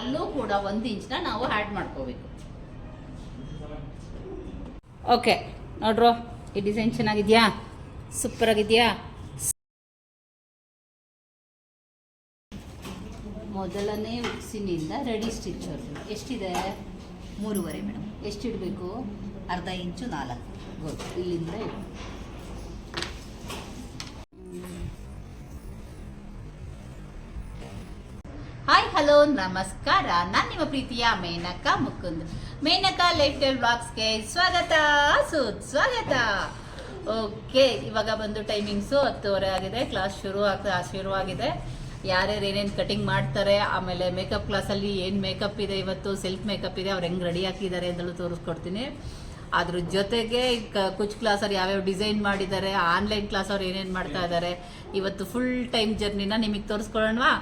ಅಲ್ಲೂ ಕೂಡ ಒಂದು ಇಂಚ್ನ ನಾವು ಆ್ಯಡ್ ಮಾಡ್ಕೋಬೇಕು. ಓಕೆ ನೋಡ್ರು ಈ ಡಿಸೈನ್ ಚೆನ್ನಾಗಿದೆಯಾ? ಸೂಪರ್ ಆಗಿದೆಯಾ? ಮೊದಲನೇ ಉಕ್ಸಿನಿಂದ ರೆಡಿ ಸ್ಟಿಚ್ ಹೊರದು ಎಷ್ಟಿದೆ? ಮೂರುವರೆ ಮೇಡಮ್. ಎಷ್ಟಿಡಬೇಕು ಅರ್ಧ ಇಂಚು ನಾಲ್ಕು. ಗೊತ್ತು ಇಲ್ಲಿಂದ ಹಲೋ, ನಮಸ್ಕಾರ. ನಾನು ನಿಮ್ಮ ಪ್ರೀತಿಯ ಮೇನಕಾ ಮುಕುಂದ್. ಮೇನಕಾ ಲೈಫ್ ಸ್ಟೈಲ್ ಬ್ಲಾಗ್ಸ್ಗೆ ಸ್ವಾಗತ. ಸುಸ್ವಾಗತ ಓಕೆ, ಇವಾಗ ಬಂದು ಟೈಮಿಂಗ್ಸು ಹತ್ತುವರೆ ಆಗಿದೆ. ಕ್ಲಾಸ್ ಶುರು ಆಗ್ತಾ ಶುರುವಾಗಿದೆ ಯಾರ್ಯಾರು ಏನೇನು ಕಟಿಂಗ್ ಮಾಡ್ತಾರೆ, ಆಮೇಲೆ ಮೇಕಪ್ ಕ್ಲಾಸಲ್ಲಿ ಏನು ಮೇಕಪ್ ಇದೆ ಇವತ್ತು ಸೆಲ್ಫ್ ಮೇಕಪ್ ಇದೆ, ಅವ್ರು ಹೆಂಗೆ ರೆಡಿ ಹಾಕಿದ್ದಾರೆ ಅಂತಲೂ ತೋರಿಸ್ಕೊಡ್ತೀನಿ. ಅದ್ರ ಜೊತೆಗೆ ಕುಚ್ ಕ್ಲಾಸಲ್ಲಿ ಯಾವ್ಯಾವ ಡಿಸೈನ್ ಮಾಡಿದ್ದಾರೆ ಆನ್ಲೈನ್ ಕ್ಲಾಸ್ ಅವ್ರು ಏನೇನು ಮಾಡ್ತಾ ಇದ್ದಾರೆ ಇವತ್ತು ಫುಲ್ ಟೈಮ್ ಜರ್ನಿನ ನಿಮಗೆ ತೋರಿಸ್ಕೊಳ್ಳೋಣವಾ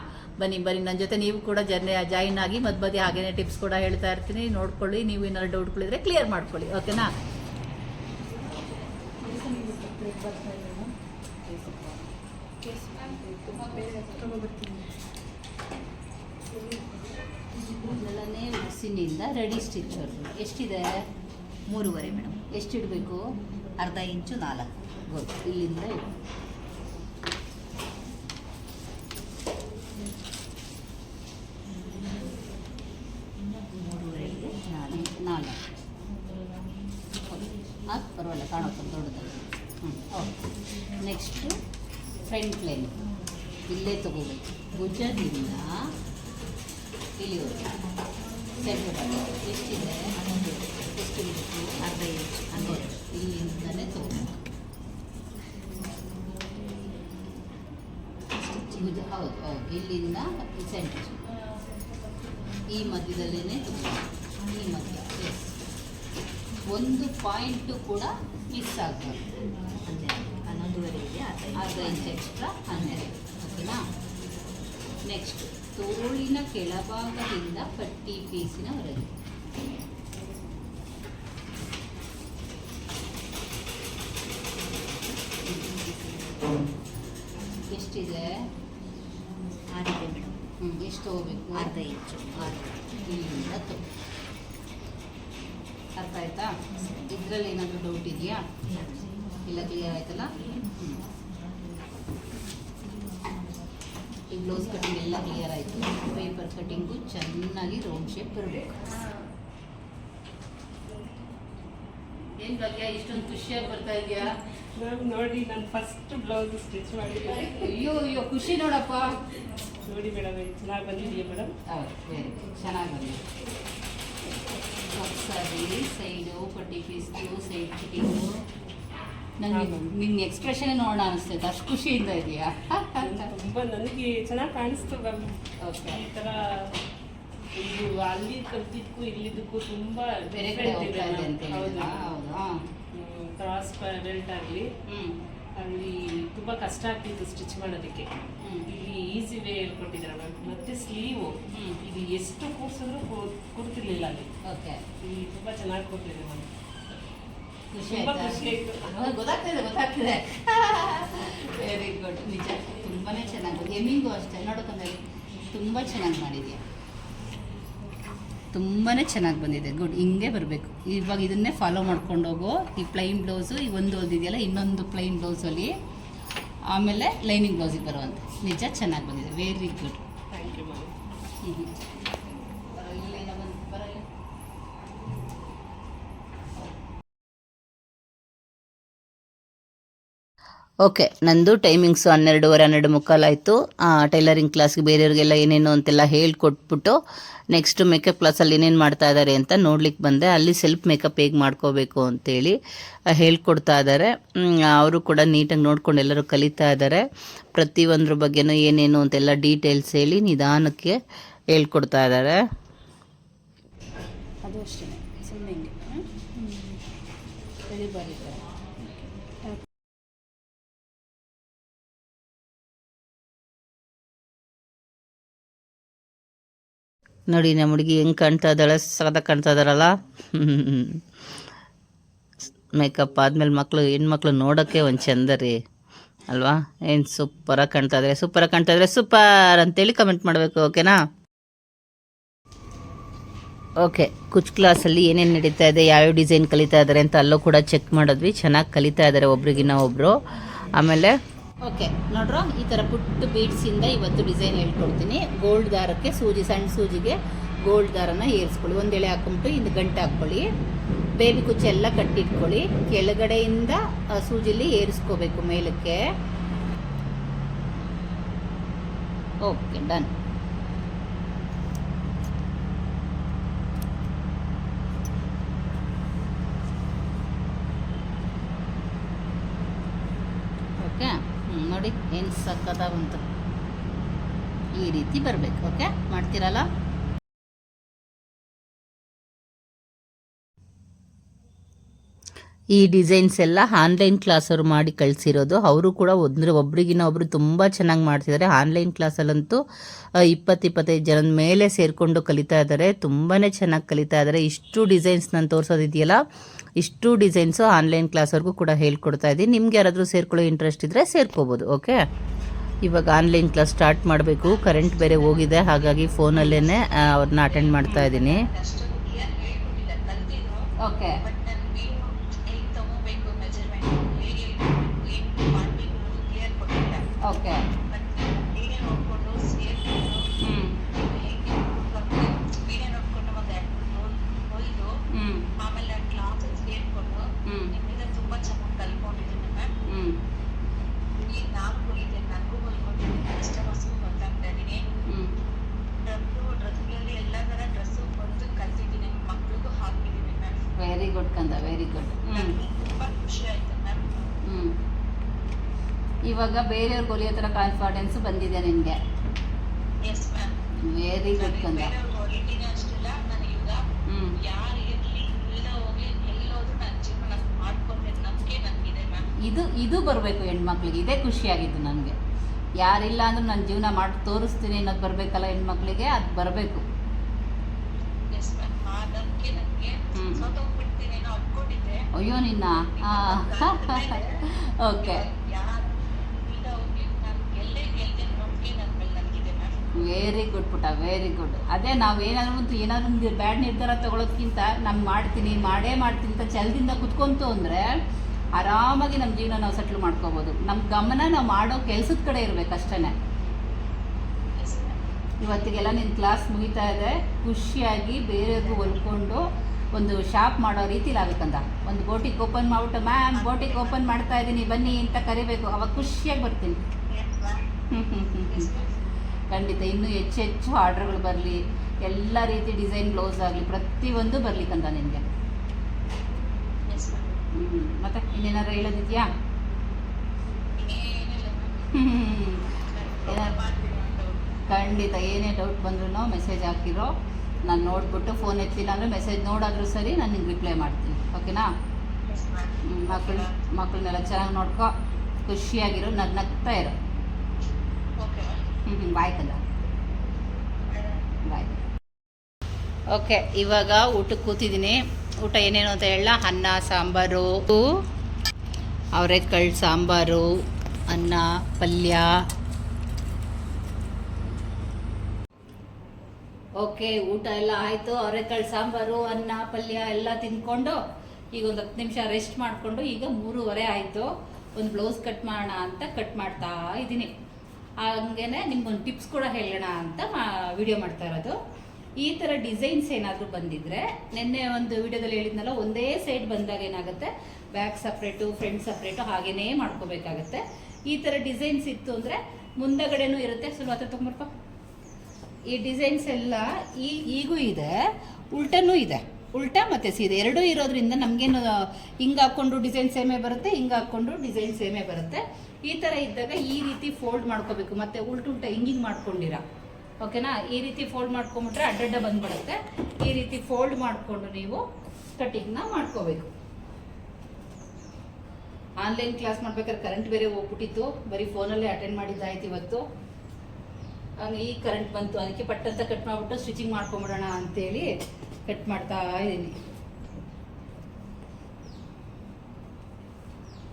ಬನ್ನಿ ಬನ್ನಿ. ನನ್ನ ಜೊತೆ ನೀವು ಕೂಡ ಜರ್ನಿ ಜಾಯಿನ್ ಆಗಿ ಮಧ್ಯ ಮಧ್ಯೆ ಹಾಗೇನೆ ಟಿಪ್ಸ್ ಕೂಡ ಹೇಳ್ತಾ ಇರ್ತೀನಿ. ನೋಡ್ಕೊಳ್ಳಿ, ನೀವು ಏನಾದ್ರು ಡೌಟ್ಗಳಿದ್ರೆ ಕ್ಲಿಯರ್ ಮಾಡ್ಕೊಳ್ಳಿ. ಓಕೆನಾ ಮೊದಲನೇ ಉಕ್ಸಿನಿಂದ ರೆಡಿ ಸ್ಟಿಚ್ ಎಷ್ಟಿದೆ? ಮೂರುವರೆ ಮೇಡಮ್. ಎಷ್ಟಿಡಬೇಕು ಅರ್ಧ ಇಂಚು ನಾಲ್ಕು. ಇಲ್ಲಿಂದ ಇಲ್ಲಿಂದ ಇಡು ಮೂರುವರೆಗೆ ನಾಲ್ಕು ನಾಲ್ಕು ಅದು ಪರವಾಗಿಲ್ಲ ಕಾಣುತ್ತೆ ದೊಡ್ಡದಾಗಿ ಹ್ಞೂ ಓಕೆ ನೆಕ್ಸ್ಟು ಫ್ರಂಟ್ ಲೈನ್ ಇಲ್ಲೇ ತಗೋಬೇಕು. ಭುಜದಿಂದ ಇಲ್ಲಿವರೆಗೆ ಸೆಂಟ್ರ್ ಎಷ್ಟಿದೆ? ಹನ್ನೊಂದು ಎಷ್ಟು ಇರಬೇಕು ಅರ್ಧ ಇಂಚು ಹನ್ನೆರಡು ಇಲ್ಲಿಂದಲೇ ತಗೋಬೇಕು. ಹೌದು ಹೌದು. ಇಲ್ಲಿಂದ ಸೆಂಟ್ರ್ ಈ ಮಧ್ಯದಲ್ಲೇ ತಗೋಬೇಕು. ಈ ಮಧ್ಯ ಒಂದು ಪಾಯಿಂಟು ಕೂಡ ಮಿಸ್ ಆಗಬಾರ್ದು. ಹನ್ನೊಂದುವರೆಗೆ ಅರ್ಧ ಇಂಚು ಎಕ್ಸ್ಟ್ರಾ ಹನ್ನೆರಡು ಓಕೆನಾ ನೆಕ್ಸ್ಟ್ ತೋಳಿನ ಕೆಳಭಾಗದಿಂದ ಪಟ್ಟಿ ಪೀಸಿನವರೆಗೆ ಎಷ್ಟಿದೆ? ಹ್ಞೂ ಎಷ್ಟು ಹೋಗ್ಬೇಕು ಅರ್ಧ ಇಂಚು. ಅರ್ಧ. ಇಲ್ಲಿಂದ ತಗೋ. ಅರ್ಥ ಆಯ್ತಾ? ಇದರಲ್ಲಿ ಏನಾದರೂ ಡೌಟ್ ಇದೆಯಾ? ಇಲ್ಲ ಕ್ಲಿಯರ್ ಆಯ್ತಲ್ಲ ಹ್ಮ್. ಈ ಬ್ಲೌಸ್ ಕಟಿಂಗ್ ಎಲ್ಲ ಕ್ಲಿಯರ್ ಆಯಿತು. ಪೇಪರ್ ಕಟಿಂಗು ಚೆನ್ನಾಗಿ ರೌಂಡ್ ಶೇಪ್ ಬರಬೇಕು. ಏನು ಬಗ್ಗೆ ಇಷ್ಟೊಂದು ಖುಷಿಯಾಗಿ ಬರ್ತಾ ಇದೆಯಾ? ಮ್ಯಾಮ್ ನೋಡಿ ನಾನು ಫಸ್ಟ್ ಬ್ಲೌಸ್ ಸ್ಟಿಚ್ ಮಾಡಿದ್ದೀನಿ ಅಯ್ಯೋ ಅಯ್ಯೋ ಖುಷಿ ನೋಡಪ್ಪ. ನೋಡಿ ಮೇಡಮ್ ಚೆನ್ನಾಗಿ ಬಂದಿದೆಯಾ ಮೇಡಮ್ ಹೌದು ವೆರಿ ಚೆನ್ನಾಗಿ ಬಂದಿದೆ. ಸರಿ ಸೈಡು ಪಟ್ಟಿ ಪೀಸ್ದು ಸೈಡ್ ಫಿಟ್ಟಿಂಗು ನನಗೆ. ನಿನ್ನ ಎಕ್ಸ್ಪ್ರೆಷನ್ ನೋಡೋಣ ಅನಿಸ್ತೈತೆ ಅಷ್ಟು ಖುಷಿಯಿಂದ ಇದೆಯಾ? ತುಂಬ ನನಗೆ ಚೆನ್ನಾಗಿ ಕಾಣಿಸ್ತು ಮ್ಯಾಮ್. ಈ ಥರ ಇದು ಅಲ್ಲಿ ಕಲ್ತಿದ್ದಕ್ಕೂ ಇಲ್ಲಿದ್ದಕ್ಕೂ ತುಂಬ ಬೇರೆ ಕಡೆ ಹೋಗ್ತಾ ಇದೆ ಅಂತ ಕ್ರಾಸ್ ಬೆಲ್ಟ್ ಆಗಲಿ. ಅಲ್ಲಿ ತುಂಬ ಕಷ್ಟ ಆಗ್ತಿತ್ತು ಸ್ಟಿಚ್ ಮಾಡೋದಕ್ಕೆ. ಇಲ್ಲಿ ಈಸಿ ವೇ ಹೇಳ್ಕೊಟ್ಟಿದ್ದಾರೆ ಮ್ಯಾಮ್. ಮತ್ತೆ ಸ್ಲೀವು. ಇದು ಎಷ್ಟು ಕೂರ್ಸಿದ್ರು ಕೂರ್ತಿರ್ಲಿಲ್ಲ ಅಲ್ಲಿ. ಓಕೆ ಇಲ್ಲಿ ತುಂಬ ಚೆನ್ನಾಗಿ ಕೊಟ್ಟಿದೆ ಮ್ಯಾಮ್. ತುಂಬ ಖುಷಿ ಆಯ್ತು. ಗೊತ್ತಾಗ್ತದೆ ಗೊತ್ತಾಗ್ತಿದೆ. ವೆರಿ ಗುಡ್ ನಿಜ ತುಂಬಾ ಚೆನ್ನಾಗಿ. ಎಮಿಂಗು ಅಷ್ಟೇ. ನೋಡೋಕಂದ್ರೆ ತುಂಬ ಚೆನ್ನಾಗಿ ಮಾಡಿದ್ಯಾ? ತುಂಬಾ ಚೆನ್ನಾಗಿ ಬಂದಿದೆ. ಗುಡ್ ಹಿಂಗೆ ಬರಬೇಕು. ಇವಾಗ ಇದನ್ನೇ ಫಾಲೋ ಮಾಡ್ಕೊಂಡು ಹೋಗು. ಈ ಪ್ಲೈನ್ ಬ್ಲೌಸು ಈ ಒಂದು ಹೊಲ್ದಿದೆಯಲ್ಲ ಇನ್ನೊಂದು ಪ್ಲೈನ್ ಬ್ಲೌಸಲ್ಲಿ ಆಮೇಲೆ ಲೈನಿಂಗ್ ಬ್ಲೌಸಿಗೆ ಬರುವಂತೆ. ನಿಜ ಚೆನ್ನಾಗಿ ಬಂದಿದೆ. Very good thank you ma'am okay, ನಂದು ಟೈಮಿಂಗ್ಸು ಹನ್ನೆರಡುವರೆ, ಹನ್ನೆರಡು ಮುಕ್ಕಾಲಾಯಿತು ಟೈಲರಿಂಗ್ ಕ್ಲಾಸ್ಗೆ ಬೇರೆಯವ್ರಿಗೆಲ್ಲ ಏನೇನು ಅಂತೆಲ್ಲ ಹೇಳ್ಕೊಟ್ಬಿಟ್ಟು ನೆಕ್ಸ್ಟ್ ಮೇಕಪ್ ಕ್ಲಾಸಲ್ಲಿ ಏನೇನು ಮಾಡ್ತಾ ಇದ್ದಾರೆ ಅಂತ ನೋಡ್ಲಿಕ್ಕೆ ಬಂದೆ. ಅಲ್ಲಿ ಸೆಲ್ಫ್ ಮೇಕಪ್ ಹೇಗೆ ಮಾಡ್ಕೋಬೇಕು ಅಂತೇಳಿ ಹೇಳ್ಕೊಡ್ತಾ ಇದ್ದಾರೆ ಅವರು ಕೂಡ ನೀಟಾಗಿ ನೋಡ್ಕೊಂಡು ಎಲ್ಲರೂ ಕಲಿತಾ ಇದ್ದಾರೆ ಪ್ರತಿಯೊಂದ್ರ ಬಗ್ಗೆನೂ ಏನೇನು ಅಂತೆಲ್ಲ ಡೀಟೇಲ್ಸ್ ಹೇಳಿ ನಿಧಾನಕ್ಕೆ ಹೇಳ್ಕೊಡ್ತಾ ಇದ್ದಾರೆ ಅದು ಅಷ್ಟೇ ನೋಡಿ, ನಮ್ಮ ಹುಡುಗಿ ಹೆಂಗೆ ಕಾಣ್ತಾ ಇದ್ದಾಳೆ ಸದ ಕಾಣ್ತಾ ಇದ್ದಾರಲ್ಲ ಮೇಕಪ್ ಆದಮೇಲೆ ಮಕ್ಕಳು ಹೆಣ್ಮಕ್ಳು ನೋಡೋಕ್ಕೆ ಒಂದು ಚಂದ ರೀ. ಅಲ್ವಾ? ಏನು ಸೂಪರಾಗಿ ಕಾಣ್ತಾ ಇದ್ರೆ ಸೂಪರಾಗಿ ಕಾಣ್ತಾ ಇದ್ರೆ, ಸೂಪರ್ ಅಂತೇಳಿ ಕಮೆಂಟ್ ಮಾಡಬೇಕು, ಓಕೆನಾ? ಓಕೆ, ಕುಚ್ ಕ್ಲಾಸಲ್ಲಿ ಏನೇನು ನಡೀತಾ ಇದೆ ಯಾವ್ಯಾವ ಡಿಸೈನ್ ಕಲಿತಾ ಇದ್ದಾರೆ ಅಂತ ಅಲ್ಲೂ ಕೂಡ ಚೆಕ್ ಮಾಡಿದ್ವಿ. ಚೆನ್ನಾಗಿ ಕಲಿತಾ ಇದ್ದಾರೆ ಒಬ್ರಿಗಿನ್ನ ಒಬ್ಬರು ಆಮೇಲೆ ಓಕೆ ನೋಡ್ರೋ ಈ ಥರ ಪುಟ್ಟ ಬೀಡ್ಸಿಂದ ಇವತ್ತು ಡಿಸೈನ್ ಹೇಳ್ಕೊಡ್ತೀನಿ. ಗೋಲ್ಡ್ ದಾರಕ್ಕೆ ಸೂಜಿ ಸಣ್ಣ ಸೂಜಿಗೆ ಗೋಲ್ಡ್ ದಾರನ ಏರಿಸ್ಕೊಳ್ಳಿ. ಒಂದು ಎಳೆ ಹಾಕೊಂಬಿಟ್ಟು ಇದು ಗಂಟೆ ಹಾಕ್ಕೊಳ್ಳಿ. ಬೇಬಿ ಕುಚ್ಚೆಲ್ಲ ಕಟ್ಟಿಟ್ಕೊಳ್ಳಿ. ಕೆಳಗಡೆಯಿಂದ ಸೂಜಿಲಿ ಏರಿಸ್ಕೋಬೇಕು ಮೇಲಕ್ಕೆ. ಓಕೆ, ಡನ್ ಓಕೆ ಹ್ಞೂ ನೋಡಿ ಏನು ಬಂತು ಈ ರೀತಿ ಬರಬೇಕು ಓಕೆ ಮಾಡ್ತೀರಲ್ಲ? ಈ ಡಿಸೈನ್ಸ್ ಎಲ್ಲ ಆನ್ಲೈನ್ ಕ್ಲಾಸ್ ಅವರು ಮಾಡಿ ಕಳಿಸಿರೋದು. ಅವರು ಕೂಡ ಒಂದ್ರೆ ಒಬ್ರಿಗಿನ ಒಬ್ರು ತುಂಬ ಚೆನ್ನಾಗಿ ಮಾಡ್ತಿದ್ದಾರೆ ಆನ್ಲೈನ್ ಕ್ಲಾಸಲ್ಲಂತೂ ಇಪ್ಪತ್ತು ಇಪ್ಪತ್ತೈದು ಜನದ ಮೇಲೆ ಸೇರಿಕೊಂಡು ಕಲಿತಾ ಇದ್ದಾರೆ ತುಂಬಾ ಚೆನ್ನಾಗಿ ಕಲಿತಾ ಇದ್ದಾರೆ ಇಷ್ಟು ಡಿಸೈನ್ಸ್ ನಾನು ತೋರಿಸೋದಿದೆಯಲ್ಲ ಇಷ್ಟು ಡಿಸೈನ್ಸು ಆನ್ಲೈನ್ ಕ್ಲಾಸ್ವರೆಗೂ ಕೂಡ ಹೇಳ್ಕೊಡ್ತಾ ಇದ್ದೀನಿ. ನಿಮ್ಗೆ ಯಾರಾದರೂ ಸೇರ್ಕೊಳ್ಳೋ ಇಂಟ್ರೆಸ್ಟ್ ಇದ್ದರೆ ಸೇರ್ಕೋಬೋದು ಓಕೆ ಇವಾಗ ಆನ್ಲೈನ್ ಕ್ಲಾಸ್ ಸ್ಟಾರ್ಟ್ ಮಾಡಬೇಕು. ಕರೆಂಟ್ ಬೇರೆ ಹೋಗಿದೆ. ಹಾಗಾಗಿ ಫೋನಲ್ಲೇ ಅವ್ರನ್ನ ಅಟೆಂಡ್ ಮಾಡ್ತಾ ಇದ್ದೀನಿ. ಓಕೆ ಓಕೆ ಹ್ಞೂ ಆಮೇಲೆ ಕ್ಲಾಸಸ್ ಸೇರ್ಕೊಂಡು ಹ್ಞೂ ನಿಮ್ಮಿಂದ ತುಂಬಾ ಚೆನ್ನಾಗಿ ಕಲ್ತ್ಕೊಂಡಿದ್ದೀನಿ ಮ್ಯಾಮ್ ಹ್ಞೂ ಈಗ ನಾನು ಹೊಲಿದೆ ನನಗೂ ಹೊಲ್ಕೊಂಡಿದ್ದೀನಿ ಕಸ್ಟಮರ್ಸ್ಗೂ ಗೊತ್ತಾಗ್ತಾ ಇದ್ದೀನಿ ಹ್ಞೂ ಡ್ರೆಸ್ಸು ಡ್ರೆಸ್ಗಳಲ್ಲಿ ಎಲ್ಲ ಥರ ಡ್ರೆಸ್ಸು ಹೊಲಿದು ಕಲ್ತಿದ್ದೀನಿ ಮಕ್ಳಿಗೂ ಹಾಕಿದ್ದೀನಿ ಮ್ಯಾಮ್ ವೆರಿ ಗುಡ್ ಕಂದ ವೆರಿ ಗುಡ್ ಹ್ಞೂ ಇವಾಗ ಬೇರೆಯವ್ರ ಹೊಲಿಯೋ ಥರ ಕಾನ್ಫಿಡೆನ್ಸ್ ಬಂದಿದೆ ನಿನಗೆ ವೆರಿ ಗುಡ್ ಕಂದ ಇದು ಇದು ಬರಬೇಕು ಹೆಣ್ಮಕ್ಳಿಗೆ. ಇದೇ ಖುಷಿಯಾಗಿದ್ದು ನನಗೆ. ಯಾರಿಲ್ಲ ಅಂದ್ರೂ ನನ್ನ ಜೀವನ ಮಾಡಿ ತೋರಿಸ್ತೀನಿ ಅನ್ನೋದು ಬರಬೇಕಲ್ಲ ಹೆಣ್ಮಕ್ಳಿಗೆ ಅದು ಬರಬೇಕು ಎಸ್ ಮ್ಯಾಮ್ ಆ ನಂಬಿಕೆ ನನಗೆ ಹ್ಮ್. ಸೋತೋಗ್ಬಿಡ್ತೀನಿ ಏನೋ ಅನ್ಕೊಂಡಿದ್ದೆ ಅಯ್ಯೋ, ನಿನ್ನ? ಓಕೆ ವೆರಿ ಗುಡ್ ಪುಟ ವೆರಿ ಗುಡ್ ಅದೇ ನಾವು ಏನಾದ್ರು ಏನಾದ್ರು ಬ್ಯಾಡ್ ನಿರ್ಧಾರ ತಗೊಳ್ಳೋದ್ಕಿಂತ ನಾನು ಮಾಡ್ತೀನಿ, ಮಾಡೇ ಮಾಡ್ತೀನಿ ಅಂತ ಚಲದಿಂದ ಕುತ್ಕೊಂತು ಅಂದರೆ ಆರಾಮಾಗಿ ನಮ್ಮ ಜೀವನ ನಾವು ಸೆಟ್ಲ್ ಮಾಡ್ಕೋಬೋದು. ನಮ್ಮ ಗಮನ ನಾವು ಮಾಡೋ ಕೆಲಸದ ಕಡೆ ಇರಬೇಕು ಅಷ್ಟೇ ಇವತ್ತಿಗೆಲ್ಲ ನಿನ್ನ ಕ್ಲಾಸ್ ಮುಗಿತಾ ಇದೆ. ಖುಷಿಯಾಗಿ ಬೇರೆಯವ್ರಿಗೂ ಹೊಲ್ಕೊಂಡು ಒಂದು ಶಾಪ್ ಮಾಡೋ ರೀತಿಲಿ ಆಗುತ್ತಂತ ಒಂದು ಬೋಟಿಗೆ ಓಪನ್ ಮಾಡ್ಬಿಟ್ಟು, ಮ್ಯಾಮ್ ಬೋಟಿಗೆ ಓಪನ್ ಮಾಡ್ತಾ ಇದ್ದೀನಿ, ಬನ್ನಿ ಅಂತ ಕರಿಬೇಕು. ಅವಾಗ ಖುಷಿಯಾಗಿ ಬರ್ತೀನಿ. ಖಂಡಿತ, ಇನ್ನೂ ಹೆಚ್ಚು ಹೆಚ್ಚು ಆರ್ಡ್ರ್ಗಳು ಬರಲಿ, ಎಲ್ಲ ರೀತಿ ಡಿಸೈನ್ ಬ್ಲೌಸ್ ಆಗಲಿ, ಪ್ರತಿಯೊಂದು ಬರಲಿ ನಿನಗೆ. ನಿಮಗೆ ಮ್ಯಾಮ್ ಹ್ಞೂ ಮತ್ತೆ ಇನ್ನೇನಾದ್ರು ಹೇಳೋದಿದೆಯಾ? ಖಂಡಿತ ಏನೇ ಡೌಟ್ ಬಂದ್ರೂ ಮೆಸೇಜ್ ಹಾಕಿರೋ ನಾನು ನೋಡ್ಬಿಟ್ಟು ಫೋನ್ ಎತ್ತಲಿಲ್ಲ ಅಂದರೆ ಮೆಸೇಜ್ ನೋಡಾದರೂ ಸರಿ ನಾನು ನಿಂಗೆ ರಿಪ್ಲೈ ಮಾಡ್ತೀನಿ. ಓಕೆನಾ ಮಕ್ಕಳು ಮಕ್ಕಳನ್ನೆಲ್ಲ ಚೆನ್ನಾಗಿ ನೋಡ್ಕೊ ಖುಷಿಯಾಗಿರೋ ನಗ್ ನಗ್ತಾ ಇರೋ. ಓಕೆ ಹ್ಞೂ ಹ್ಞೂ ಬಾಯ್ ಕಲ್ಲ ಬಾಯ್ ಓಕೆ ಇವಾಗ ಊಟಕ್ಕೆ ಕೂತಿದ್ದೀನಿ ಊಟ ಏನೇನು ಅಂತ ಹೇಳ ಅನ್ನ ಸಾಂಬಾರು. ಅವರೆಕಾಳು ಸಾಂಬಾರು ಅನ್ನ ಪಲ್ಯ. ಓಕೆ, ಊಟ ಎಲ್ಲ ಆಯಿತು, ಅವರೆಕಾಳು ಸಾಂಬಾರು, ಅನ್ನ, ಪಲ್ಯ ಎಲ್ಲ ತಿಂದ್ಕೊಂಡು ಈಗ ಒಂದು ಹತ್ತು ನಿಮಿಷ ರೆಸ್ಟ್ ಮಾಡಿಕೊಂಡು ಈಗ ಮೂರುವರೆ ಆಯಿತು. ಒಂದು ಬ್ಲೌಸ್ ಕಟ್ ಮಾಡೋಣ ಅಂತ ಕಟ್ ಮಾಡ್ತಾ ಇದ್ದೀನಿ. ಹಂಗೇನೆ ನಿಮ್ಗೊಂದು ಟಿಪ್ಸ್ ಕೂಡ ಹೇಳೋಣ ಅಂತ ವಿಡಿಯೋ ಮಾಡ್ತಾ ಇರೋದು. ಈ ಥರ ಡಿಸೈನ್ಸ್ ಏನಾದರೂ ಬಂದಿದ್ರೆ, ನಿನ್ನೆ ಒಂದು ವಿಡಿಯೋದಲ್ಲಿ ಹೇಳಿದ್ನಲ್ಲ, ಒಂದೇ ಸೈಡ್ ಬಂದಾಗ ಏನಾಗುತ್ತೆ? ಬ್ಯಾಕ್ ಸಪ್ರೇಟು ಫ್ರಂಟ್ ಸಪ್ರೇಟು ಹಾಗೇನೇ ಮಾಡ್ಕೋಬೇಕಾಗತ್ತೆ. ಈ ಥರ ಡಿಸೈನ್ಸ್ ಇತ್ತು ಅಂದರೆ ಮುಂದಗಡೆನೂ ಇರುತ್ತೆ. ಸ್ವಲ್ಪ ಹತ್ರ ಈ ಡಿಸೈನ್ಸ್ ಎಲ್ಲ ಈ ಈಗೂ ಇದೆ, ಉಲ್ಟನೂ ಇದೆ. ಉಲ್ಟಾ ಮತ್ತು ಸೀರೆ ಎರಡೂ ಇರೋದ್ರಿಂದ ನಮಗೇನು ಹಿಂಗೆ ಹಾಕ್ಕೊಂಡು ಡಿಸೈನ್ ಸೇಮೇ ಬರುತ್ತೆ, ಹಿಂಗೆ ಹಾಕ್ಕೊಂಡು ಡಿಸೈನ್ ಸೇಮೇ ಬರುತ್ತೆ. ಈ ಥರ ಇದ್ದಾಗ ಈ ರೀತಿ ಫೋಲ್ಡ್ ಮಾಡ್ಕೋಬೇಕು. ಮತ್ತು ಉಲ್ಟು ಉಲ್ಟ ಹಿಂಗಿಂಗೆ ಮಾಡ್ಕೊಂಡಿರ. ಓಕೆನಾ? ಈ ರೀತಿ ಫೋಲ್ಡ್ ಮಾಡ್ಕೊಂಬಿಟ್ರೆ ಅಡ್ಡಡ್ಡ ಬಂದ್ಬಿಡುತ್ತೆ. ಈ ರೀತಿ ಫೋಲ್ಡ್ ಮಾಡಿಕೊಂಡು ನೀವು ಕಟಿಂಗ್ನ ಮಾಡ್ಕೋಬೇಕು. ಆನ್ಲೈನ್ ಕ್ಲಾಸ್ ಮಾಡ್ಬೇಕಾದ್ರೆ ಕರೆಂಟ್ ಬೇರೆ ಹೋಗ್ಬಿಟ್ಟಿತ್ತು. ಬರೀ ಫೋನಲ್ಲೇ ಅಟೆಂಡ್ ಮಾಡಿದ್ದಾಯ್ತು ಇವತ್ತು. ಹಂಗೆ ಈ ಕರೆಂಟ್ ಬಂತು ಅದಕ್ಕೆ ಪಟ್ಟಂತ ಕಟ್ ಮಾಡಿಬಿಟ್ಟು ಸ್ಟಿಚಿಂಗ್ ಮಾಡ್ಕೊಂಬಿಡೋಣ ಅಂತೇಳಿ ಕಟ್ ಮಾಡ್ತಾ ಇದ್ದೀನಿ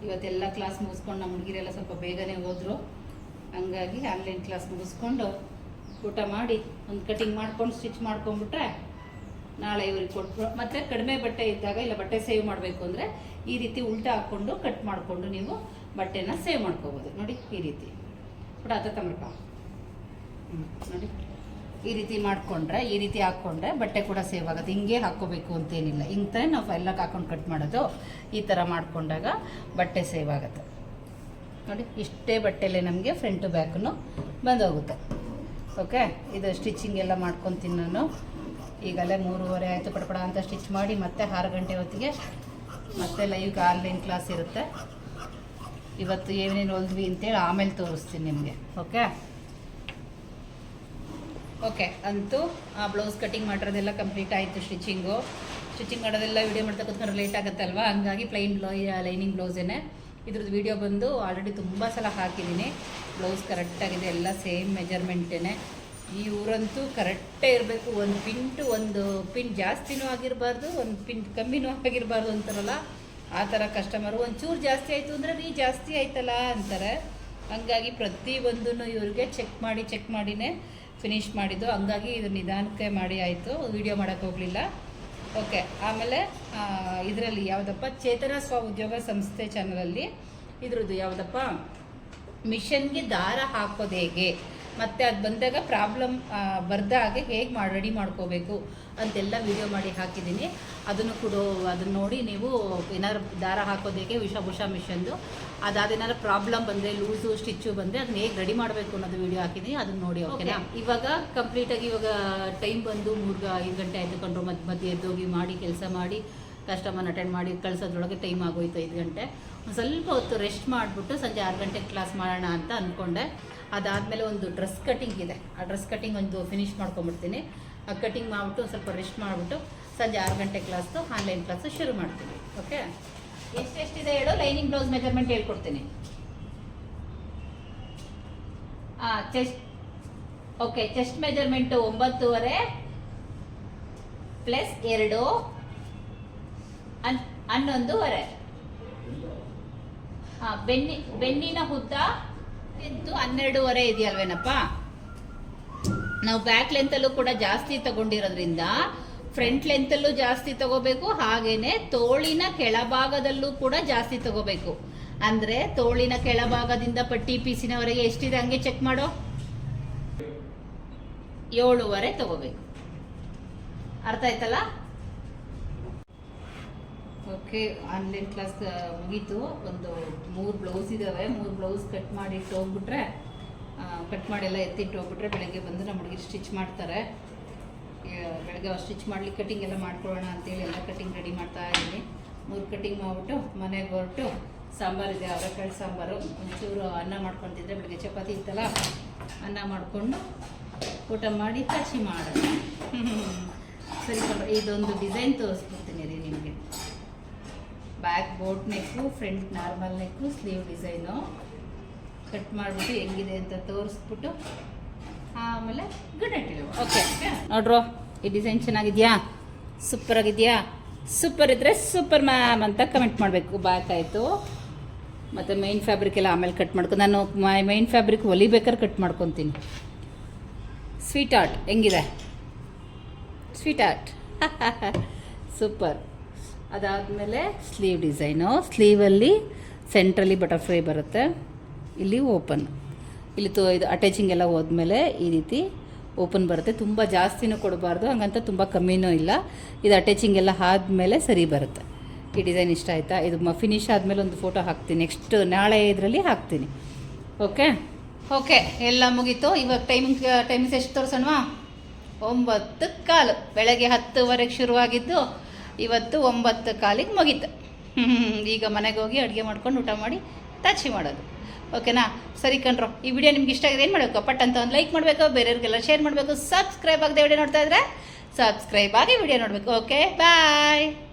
ಇವತ್ತೆಲ್ಲ ಕ್ಲಾಸ್ ಮುಗಿಸ್ಕೊಂಡು ನಮ್ಮ ಹುಡುಗಿರೆಲ್ಲ ಸ್ವಲ್ಪ ಬೇಗನೆ ಹೋದರು. ಹಂಗಾಗಿ ಆನ್ಲೈನ್ ಕ್ಲಾಸ್ ಮುಗಿಸ್ಕೊಂಡು ಊಟ ಮಾಡಿ ಒಂದು ಕಟಿಂಗ್ ಮಾಡ್ಕೊಂಡು ಸ್ಟಿಚ್ ಮಾಡ್ಕೊಂಬಿಟ್ರೆ ನಾಳೆ ಇವ್ರಿಗೆ ಕೊಟ್ಟು ಮತ್ತೆ ಕಡಿಮೆ ಬಟ್ಟೆ ಇದ್ದಾಗ ಇಲ್ಲ ಬಟ್ಟೆ ಸೇವ್ ಮಾಡಬೇಕು ಅಂದರೆ ಈ ರೀತಿ ಉಲ್ಟಾ ಹಾಕ್ಕೊಂಡು ಕಟ್ ಮಾಡಿಕೊಂಡು ನೀವು ಬಟ್ಟೆನ ಸೇವ್ ಮಾಡ್ಕೋಬೋದು. ನೋಡಿ ಈ ರೀತಿ. ಕೂಡ ಅದ ತಮ್ರಪ್ಪ ಹ್ಮ್, ನೋಡಿ ಈ ರೀತಿ ಮಾಡಿಕೊಂಡ್ರೆ, ಈ ರೀತಿ ಹಾಕ್ಕೊಂಡ್ರೆ ಬಟ್ಟೆ ಕೂಡ ಸೇವ್ ಆಗುತ್ತೆ. ಹಿಂಗೆ ಹಾಕ್ಕೋಬೇಕು ಅಂತೇನಿಲ್ಲ. ಹಿಂಗೆ ತಾನೇ ನಾವು ಎಲ್ಲಕ್ಕೆ ಹಾಕೊಂಡು ಕಟ್ ಮಾಡೋದು. ಈ ಥರ ಮಾಡಿಕೊಂಡಾಗ ಬಟ್ಟೆ ಸೇವ್ ಆಗುತ್ತೆ. ನೋಡಿ, ಇಷ್ಟೇ ಬಟ್ಟೆಲೆ ನಮಗೆ ಫ್ರಂಟು ಬ್ಯಾಕ್ನು ಬಂದೋಗುತ್ತೆ. ಓಕೆ ಇದು ಸ್ಟಿಚಿಂಗ್ ಎಲ್ಲ ಮಾಡ್ಕೊತೀನಿ ನಾನು. ಈಗಲೇ ಮೂರುವರೆ ಆಯಿತು. ಪಡಪಡ ಅಂತ ಸ್ಟಿಚ್ ಮಾಡಿ ಮತ್ತೆ ಆರು ಗಂಟೆ ಹೊತ್ತಿಗೆ ಮತ್ತೆ ಲೈವ್ಗೆ ಆನ್ಲೈನ್ ಕ್ಲಾಸ್ ಇರುತ್ತೆ. ಇವತ್ತು ಏನೇನು ಹೊಲ್ದ್ವಿ ಅಂತೇಳಿ ಆಮೇಲೆ ತೋರಿಸ್ತೀನಿ ನಿಮಗೆ. ಓಕೆ ಓಕೆ, ಅಂತೂ ಆ ಬ್ಲೌಸ್ ಕಟಿಂಗ್ ಮಾಡಿರೋದೆಲ್ಲ ಕಂಪ್ಲೀಟ್ ಆಯಿತು ಸ್ಟಿಚಿಂಗು ಸ್ಟಿಚಿಂಗ್ ಮಾಡೋದೆಲ್ಲ ವೀಡಿಯೋ ಮಾಡ್ತಾ ಕೂತ್ಕೊಂಡ್ರೆ ಲೇಟ್ ಆಗುತ್ತಲ್ವ? ಹಂಗಾಗಿ ಪ್ಲೈನ್ ಬ್ಲೌ ಲೈನಿಂಗ್ ಬ್ಲೌಸೇನೆ ಇದ್ರದ್ದು ವೀಡಿಯೋ ಬಂದು ಆಲ್ರೆಡಿ ತುಂಬ ಸಲ ಹಾಕಿದ್ದೀನಿ. ಬ್ಲೌಸ್ ಕರೆಕ್ಟಾಗಿದೆ ಎಲ್ಲ ಸೇಮ್ ಮೆಜರ್ಮೆಂಟೇ ಈ ಊರಂತೂ ಕರೆಕ್ಟೇ ಇರಬೇಕು. ಒಂದು ಪಿಂಟು ಒಂದು ಪಿನ್ ಜಾಸ್ತಿನೂ ಆಗಿರಬಾರ್ದು, ಒಂದು ಪಿನ್ ಕಮ್ಮಿನೂ ಆಗಿರಬಾರ್ದು ಅಂತಾರಲ್ಲ? ಆ ಥರ ಕಸ್ಟಮರು ಒಂಚೂರು ಜಾಸ್ತಿ ಆಯಿತು ಅಂದರೆ ನೀ ಜಾಸ್ತಿ ಆಯ್ತಲ್ಲ ಅಂತಾರೆ. ಹಂಗಾಗಿ ಪ್ರತಿಯೊಂದನ್ನು ಇವ್ರಿಗೆ ಚೆಕ್ ಮಾಡಿ ಚೆಕ್ ಮಾಡಿನೇ ಫಿನಿಶ್ ಮಾಡಿದ್ದು. ಹಂಗಾಗಿ ಇದು ನಿಧಾನಕ್ಕೆ ಮಾಡಿ ಆಯಿತು. ವಿಡಿಯೋ ಮಾಡೋಕೆ ಹೋಗಲಿಲ್ಲ. ಓಕೆ ಆಮೇಲೆ ಇದರಲ್ಲಿ ಯಾವುದಪ್ಪ? ಚೇತನ ಸ್ವ ಉದ್ಯೋಗ ಸಂಸ್ಥೆ ಚಾನಲಲ್ಲಿ ಇದ್ರದ್ದು ಯಾವುದಪ್ಪ? ಮಿಷನ್ಗೆ ದಾರ ಹಾಕೋದು ಹೇಗೆ? ಮತ್ತು ಅದು ಬಂದಾಗ ಪ್ರಾಬ್ಲಮ್ ಬರ್ದ ಹಾಗೆ ಹೇಗೆ ಮಾಡಿ ರೆಡಿ ಮಾಡ್ಕೋಬೇಕು ಅಂತೆಲ್ಲ ವಿಡಿಯೋ ಮಾಡಿ ಹಾಕಿದ್ದೀನಿ. ಅದನ್ನು ಕೂಡ ಅದನ್ನು ನೋಡಿ ನೀವು ಏನಾದ್ರು ದಾರ ಹಾಕೋದಕ್ಕೆ ವಿಷ ಭುಷ ಮಿಷನ್ದು. ಅದಾದ ಏನಾದ್ರು ಪ್ರಾಬ್ಲಮ್ ಬಂದರೆ ಲೂಸು ಸ್ಟಿಚ್ಚು ಬಂದರೆ ಅದನ್ನ ಹೇಗೆ ರೆಡಿ ಮಾಡಬೇಕು ಅನ್ನೋದು ವಿಡಿಯೋ ಹಾಕಿದ್ದೀನಿ ಅದನ್ನು ನೋಡಿ ಓಕೆನಾ ಇವಾಗ ಕಂಪ್ಲೀಟಾಗಿ ಇವಾಗ ಟೈಮ್ ಬಂದು ಮೂರು ಐದು ಗಂಟೆ ಆಯಿತು ಮತ್ತೆ ಮತ್ತೆ ಮಧ್ಯೆ ಎದ್ದೋಗಿ ಮಾಡಿ ಕೆಲಸ ಮಾಡಿ ಕಸ್ಟಮರ್ನ ಅಟೆಂಡ್ ಮಾಡಿ ಕಳಿಸೋದ್ರೊಳಗೆ ಟೈಮ್ ಆಗೋಯ್ತು ಐದು ಗಂಟೆ. ಒಂದು ಸ್ವಲ್ಪ ಹೊತ್ತು ರೆಸ್ಟ್ ಮಾಡಿಬಿಟ್ಟು ಸಂಜೆ ಆರು ಗಂಟೆಗೆ ಕ್ಲಾಸ್ ಮಾಡೋಣ ಅಂತ ಅಂದ್ಕೊಂಡೆ ಅದಾದಮೇಲೆ ಒಂದು ಡ್ರೆಸ್ ಕಟಿಂಗ್ ಇದೆ. ಆ ಡ್ರೆಸ್ ಕಟಿಂಗ್ ಒಂದು ಫಿನಿಶ್ ಮಾಡ್ಕೊಂಬಿಡ್ತೀನಿ ಆ ಕಟಿಂಗ್ ಮಾಡಿಬಿಟ್ಟು ಸ್ವಲ್ಪ ರೆಸ್ಟ್ ಮಾಡಿಬಿಟ್ಟು ಸಂಜೆ ಆರು ಗಂಟೆ ಕ್ಲಾಸ್ದು ಆನ್ಲೈನ್ ಕ್ಲಾಸು ಶುರು ಮಾಡ್ತೀನಿ. ಓಕೆ ಎಷ್ಟೆಷ್ಟಿದೆ ಹೇಳು? ಲೈನಿಂಗ್ ಬ್ಲೌಸ್ ಮೆಜರ್ಮೆಂಟ್ ಹೇಳ್ಕೊಡ್ತೀನಿ. ಹಾಂ ಚೆಸ್ಟ್ ಓಕೆ ಚೆಸ್ಟ್ ಮೆಜರ್ಮೆಂಟು ಒಂಬತ್ತುವರೆ ಪ್ಲಸ್ ಎರಡು ಹನ್ ಹನ್ನೊಂದುವರೆ. ಹಾಂ ಬೆನ್ನಿ ಬೆನ್ನಿನ ಉದ್ದ ಎಂಟು ಹನ್ನೆರಡೂವರೆ ಇದೆಯಲ್ವೇನಪ್ಪ? ನಾವು ಬ್ಯಾಕ್ ಲೆಂತಲ್ಲೂ ಕೂಡ ಜಾಸ್ತಿ ತಗೊಂಡಿರೋದ್ರಿಂದ ಫ್ರಂಟ್ ಲೆಂತಲ್ಲೂ ಜಾಸ್ತಿ ತಗೋಬೇಕು, ಹಾಗೇನೆ ತೋಳಿನ ಕೆಳಭಾಗದಲ್ಲೂ ಕೂಡ ಜಾಸ್ತಿ ತಗೋಬೇಕು. ಅಂದ್ರೆ ತೋಳಿನ ಕೆಳಭಾಗದಿಂದ ಪಟ್ಟಿ ಪೀಸಿನವರೆಗೆ ಎಷ್ಟಿದೆ ಹಂಗೆ ಚೆಕ್ ಮಾಡೋ? ಏಳುವರೆ ತಗೋಬೇಕು. ಅರ್ಥ ಆಯ್ತಲ್ಲ? ಓಕೆ ಆನ್ಲೈನ್ ಕ್ಲಾಸ್ ಮುಗೀತು. ಒಂದು ಮೂರು ಬ್ಲೌಸ್ ಇದ್ದಾವೆ ಮೂರು ಬ್ಲೌಸ್ ಕಟ್ ಮಾಡಿ ಹೋಗ್ಬಿಟ್ರೆ ಕಟ್ ಮಾಡಿ ಎಲ್ಲ ಎತ್ತಿಟ್ಟು ಹೋಗ್ಬಿಟ್ರೆ ಬೆಳಗ್ಗೆ ಬಂದು ನಮ್ಮ ಹುಡುಗಿ ಸ್ಟಿಚ್ ಮಾಡ್ತಾರೆ. ಬೆಳಗ್ಗೆ ಅವ್ರು ಸ್ಟಿಚ್ ಮಾಡಲಿಕ್ಕೆ ಕಟಿಂಗ್ ಎಲ್ಲ ಮಾಡ್ಕೊಳ್ಳೋಣ ಅಂತೇಳಿ ಎಲ್ಲ ಕಟಿಂಗ್ ರೆಡಿ ಮಾಡ್ತಾ ಇದ್ದೀನಿ. ಮೂರು ಕಟಿಂಗ್ ಮಾಡಿಬಿಟ್ಟು ಮನೆಗೆ ಹೊರಟು ಸಾಂಬಾರಿದೆ ಅವರೆಕಾಳು ಸಾಂಬಾರು, ಒಂಚೂರು ಅನ್ನ ಮಾಡ್ಕೊತಿದ್ರೆ ಬೆಳಗ್ಗೆ ಚಪಾತಿ ಇತ್ತಲ್ಲ, ಅನ್ನ ಮಾಡಿಕೊಂಡು ಊಟ ಮಾಡಿ ಕಚ್ಚಿ ಮಾಡೋಣ. ಸರಿ ಇದೊಂದು ಡಿಸೈನ್ ತೋರಿಸ್ಬಿಡ್ತೀನಿ ರೀ ನಿಮಗೆ. Back boat neck front normal neck sleeve design. Cut ಮಾಡಿಬಿಟ್ಟು ಹೆಂಗಿದೆ ಅಂತ ತೋರಿಸ್ಬಿಟ್ಟು ಆಮೇಲೆ ಗುಡ್ ನೈಟ್ ಓಕೆ ನೋಡ್ರೋ ಈ ಡಿಸೈನ್ ಚೆನ್ನಾಗಿದೆಯಾ? ಸೂಪರ್ ಆಗಿದೆಯಾ? ಸೂಪರ್ ಇದ್ದರೆ ಸೂಪರ್ ಮ್ಯಾಮ್ ಅಂತ ಕಮೆಂಟ್ ಮಾಡಬೇಕು. ಬ್ಯಾಕ್ ಆಯಿತು. ಮತ್ತು ಮೈನ್ ಫ್ಯಾಬ್ರಿಕ್ ಎಲ್ಲ ಆಮೇಲೆ ಕಟ್ ಮಾಡ್ಕೊ ನಾನು ಮೈನ್ ಫ್ಯಾಬ್ರಿಕ್ ಹೊಲಿಬೇಕಾದ್ರೆ ಕಟ್ ಮಾಡ್ಕೊತೀನಿ. ಸ್ವೀಟ್ ಆರ್ಟ್ ಹೆಂಗಿದೆ? ಸ್ವೀಟ್ ಆರ್ಟ್ ಸೂಪರ್ ಅದಾದಮೇಲೆ ಸ್ಲೀವ್ ಡಿಸೈನು. ಸ್ಲೀವಲ್ಲಿ ಸೆಂಟ್ರಲ್ಲಿ ಬಟರ್ಫ್ಲೈ ಬರುತ್ತೆ. ಇಲ್ಲಿ ಓಪನ್. ಇಲ್ಲಿ ತೋ ಇದು ಅಟ್ಯಾಚಿಂಗ್ ಎಲ್ಲ ಹೋದ್ಮೇಲೆ ಈ ರೀತಿ ಓಪನ್ ಬರುತ್ತೆ. ತುಂಬ ಜಾಸ್ತಿನೂ ಕೊಡಬಾರ್ದು. ಹಂಗಂತ ತುಂಬ ಕಮ್ಮಿನೂ ಇಲ್ಲ. ಇದು ಅಟ್ಯಾಚಿಂಗ್ ಎಲ್ಲ ಆದಮೇಲೆ ಸರಿ ಬರುತ್ತೆ. ಈ ಡಿಸೈನ್ ಇಷ್ಟ ಆಯಿತಾ? ಇದು ಮ ಫಿನಿಶ್ ಆದಮೇಲೆ ಒಂದು ಫೋಟೋ ಹಾಕ್ತೀನಿ. ನೆಕ್ಸ್ಟ್ ನಾಳೆ ಇದರಲ್ಲಿ ಹಾಕ್ತೀನಿ. ಓಕೆ ಓಕೆ ಎಲ್ಲ ಮುಗೀತು. ಇವಾಗ ಟೈಮಿಂಗ್ ಟೈಮಿಂಗ್ಸ್ ಎಷ್ಟು ತೋರಿಸೋಣವಾ? ಒಂಬತ್ತು ಕಾಲು. ಬೆಳಗ್ಗೆ ಹತ್ತುವರೆಗೆ ಶುರುವಾಗಿದ್ದು ಇವತ್ತು ಒಂಬತ್ತು ಕಾಲಿಗೆ ಮುಗೀತು. ಈಗ ಮನೆಗೆ ಹೋಗಿ ಅಡುಗೆ ಮಾಡ್ಕೊಂಡು ಊಟ ಮಾಡಿ ತಾಚಿ ಮಾಡೋದು. ಓಕೆನಾ? ಸರಿ ಕಣ್ರೋ, ಈ ವಿಡಿಯೋ ನಿಮ್ಗೆ ಇಷ್ಟ ಆಗಿದೆ ಏನು ಮಾಡಬೇಕು? ಪಟ್ ಅಂತ ಒಂದು ಲೈಕ್ ಮಾಡಬೇಕು, ಬೇರೆಯವ್ರಿಗೆಲ್ಲ ಶೇರ್ ಮಾಡಬೇಕು ಸಬ್ಸ್ಕ್ರೈಬ್ ಆಗದೆ ವಿಡಿಯೋ ನೋಡ್ತಾ ಇದ್ರೆ ಸಬ್ಸ್ಕ್ರೈಬ್ ಆಗಿ ವಿಡಿಯೋ ನೋಡಬೇಕು. Okay bye